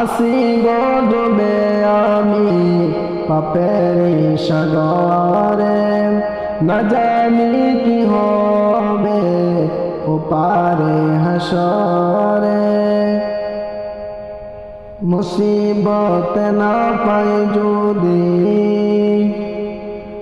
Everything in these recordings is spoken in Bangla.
আসি গজবে আমি পাপের সাগরে, না জানি কি হবে ও পারে হাসরে। মুসিবত না পাই যদি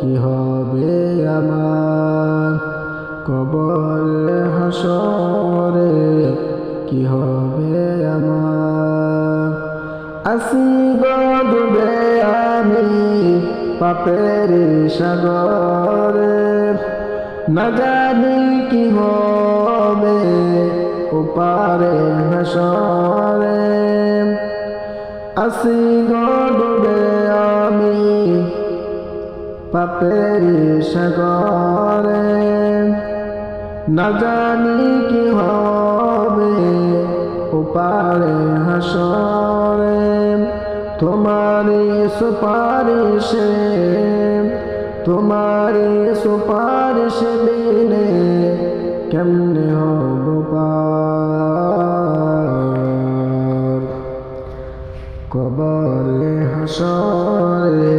কি হবে আমার? কবরে হাসরে কি হবে আমার? আসি ডুবে আমি পাপের সাগরে। না জানি কি হবে উপারে হাসরে। আসি ডুবে পাপের সাগরে। না জানি কি হবে উপারে হাসরে। তোমারি সুপারিশে তোমারি সুপারিশ বিনে কেমনে হব কবরে হাসরে